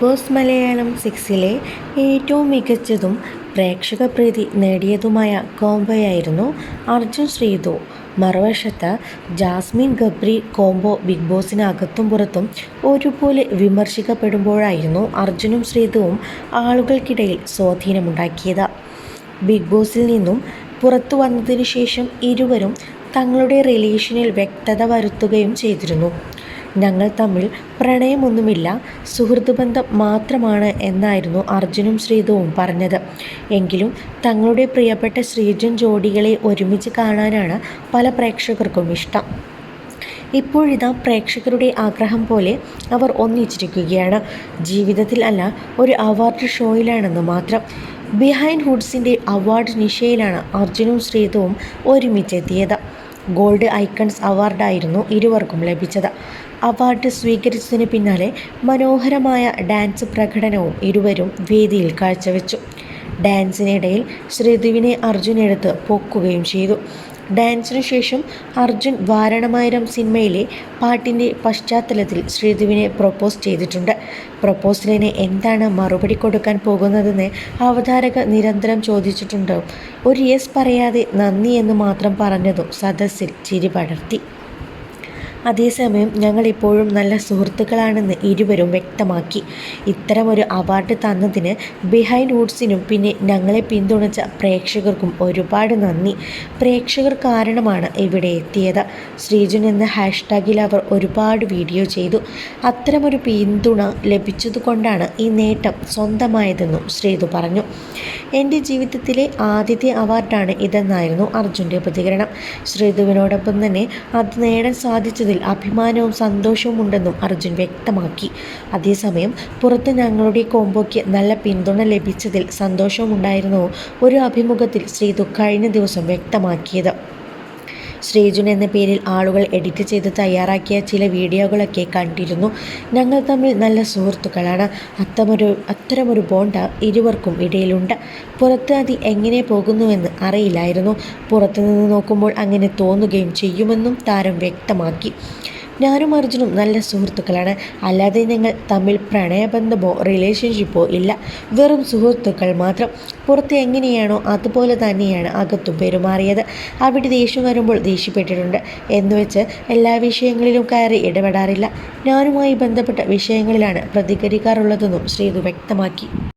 Boss Malayalam സിക്സിലെ ഏറ്റവും മികച്ചതും പ്രേക്ഷക പ്രീതി നേടിയതുമായ കോംബോയായിരുന്നു അർജുൻ ശ്രീതു മറുവശത്ത് ജാസ്മിൻ ഗബ്രി കോംബോ ബിഗ് ബോസിനകത്തും പുറത്തും ഒരുപോലെ വിമർശിക്കപ്പെടുമ്പോഴായിരുന്നു അർജുനും ശ്രീതുവും ആളുകൾക്കിടയിൽ സ്വാധീനമുണ്ടാക്കിയത്. ബിഗ് ബോസിൽ നിന്നും പുറത്തു വന്നതിനു ശേഷം ഇരുവരും തങ്ങളുടെ റിലേഷനിൽ വ്യക്തത വരുത്തുകയും ചെയ്തിരുന്നു. ഞങ്ങൾ തമ്മിൽ പ്രണയമൊന്നുമില്ല സുഹൃത്ത് ബന്ധം മാത്രമാണ് എന്നായിരുന്നു അർജുനും ശ്രീതുവും പറഞ്ഞത്. എങ്കിലും തങ്ങളുടെ പ്രിയപ്പെട്ട ശ്രീജൻ ജോഡികളെ ഒരുമിച്ച് കാണാനാണ് പല പ്രേക്ഷകർക്കും ഇഷ്ടം. ഇപ്പോഴിതാ പ്രേക്ഷകരുടെ ആഗ്രഹം പോലെ അവർ ഒന്നിച്ചിരിക്കുകയാണ്. ജീവിതത്തിൽ അല്ല ഒരു അവാർഡ് ഷോയിലാണെന്ന് മാത്രം. ബിഹൈൻഡ് ഹുഡ്സിന്റെ അവാർഡ് നിശയിലാണ് അർജുനും ശ്രീതുവും ഒരുമിച്ചെത്തിയത്. ഗോൾഡ് ഐക്കൺസ് അവാർഡായിരുന്നു ഇരുവർക്കും ലഭിച്ചത്. അവാർഡ് സ്വീകരിച്ചതിന് പിന്നാലെ മനോഹരമായ ഡാൻസ് പ്രകടനവും ഇരുവരും വേദിയിൽ കാഴ്ചവെച്ചു. ഡാൻസിനിടയിൽ ശ്രീധുവിനെ അർജുൻ എടുത്ത് പൊക്കുകയും ചെയ്തു. ഡാൻസിനു ശേഷം അർജുൻ വാരണമായിരം സിനിമയിലെ പാട്ടിന്റെ പശ്ചാത്തലത്തിൽ ശ്രീധുവിനെ പ്രൊപ്പോസ് ചെയ്തിട്ടുണ്ട്. പ്രൊപ്പോസലിന് എന്താണ് മറുപടി കൊടുക്കാൻ പോകുന്നതെന്ന് അവതാരക നിരന്തരം ചോദിച്ചിട്ടുണ്ട്. ഒരു യെസ് പറയാതെ നന്ദി എന്ന് മാത്രം പറഞ്ഞതും സദസ്സിൽ ചിരി പടർത്തി. അതേസമയം ഞങ്ങൾ ഇപ്പോഴും നല്ല സുഹൃത്തുക്കളാണെന്ന് ഇരുവരും വ്യക്തമാക്കി. ഇത്തരമൊരു അവാർഡ് തന്നതിന് ബിഹൈൻഡ് വുഡ്സിനും പിന്നെ ഞങ്ങളെ പിന്തുണച്ച പ്രേക്ഷകർക്കും ഒരുപാട് നന്ദി. പ്രേക്ഷകർ കാരണമാണ് ഇവിടെ എത്തിയത്. ശ്രീജുൻ എന്ന ഹാഷ്ടാഗിൽ അവർ ഒരുപാട് വീഡിയോ ചെയ്തു. അത്തരമൊരു പിന്തുണ ലഭിച്ചതുകൊണ്ടാണ് ഈ നേട്ടം സ്വന്തമായതെന്നും ശ്രീതു പറഞ്ഞു. എന്റെ ജീവിതത്തിലെ ആദ്യത്തെ അവാർഡാണ് ഇതെന്നായിരുന്നു അർജുന്റെ പ്രതികരണം. ശ്രീതുവിനോടൊപ്പം തന്നെ അത് നേടാൻ സാധിച്ചതിൽ അഭിമാനവും സന്തോഷവും ഉണ്ടെന്നും അർജുൻ വ്യക്തമാക്കി. അതേസമയം പുറത്ത് ഞങ്ങളുടെ കോംബോയ്ക്ക് നല്ല പിന്തുണ ലഭിച്ചതിൽ സന്തോഷമുണ്ടായിരുന്നു ഒരു അഭിമുഖത്തിൽ ശ്രീതു കഴിഞ്ഞ ദിവസം വ്യക്തമാക്കിയത്. ശ്രീജുൻ എന്ന പേരിൽ ആളുകൾ എഡിറ്റ് ചെയ്ത് തയ്യാറാക്കിയ ചില വീഡിയോകളൊക്കെ കണ്ടിരുന്നു. ഞങ്ങൾ തമ്മിൽ നല്ല സുഹൃത്തുക്കളാണ്. അത്തമൊരു അത്തരമൊരു ബോണ്ട് ഇരുവർക്കും ഇടയിലുണ്ട്. പുറത്ത് അത് എങ്ങനെ പോകുന്നുവെന്ന് അറിയില്ലായിരുന്നു. പുറത്തുനിന്ന് നോക്കുമ്പോൾ അങ്ങനെ തോന്നുകയും ചെയ്യുമെന്നും താരം വ്യക്തമാക്കി. ഞാനും അർജുനും നല്ല സുഹൃത്തുക്കളാണ്. അല്ലാതെ ഞങ്ങൾ തമ്മിൽ പ്രണയബന്ധമോ റിലേഷൻഷിപ്പോ ഇല്ല. വെറും സുഹൃത്തുക്കൾ മാത്രം. പുറത്ത് എങ്ങനെയാണോ അതുപോലെ തന്നെയാണ് അകത്തും പെരുമാറിയത്. അവിടെ ദേഷ്യം വരുമ്പോൾ ദേഷ്യപ്പെട്ടിട്ടുണ്ട്. എന്നുവെച്ച് എല്ലാ വിഷയങ്ങളിലും കയറി ഇടപെടാറില്ല. ഞാനുമായി ബന്ധപ്പെട്ട വിഷയങ്ങളിലാണ് പ്രതികരിക്കാറുള്ളതെന്നും ശ്രീതു വ്യക്തമാക്കി.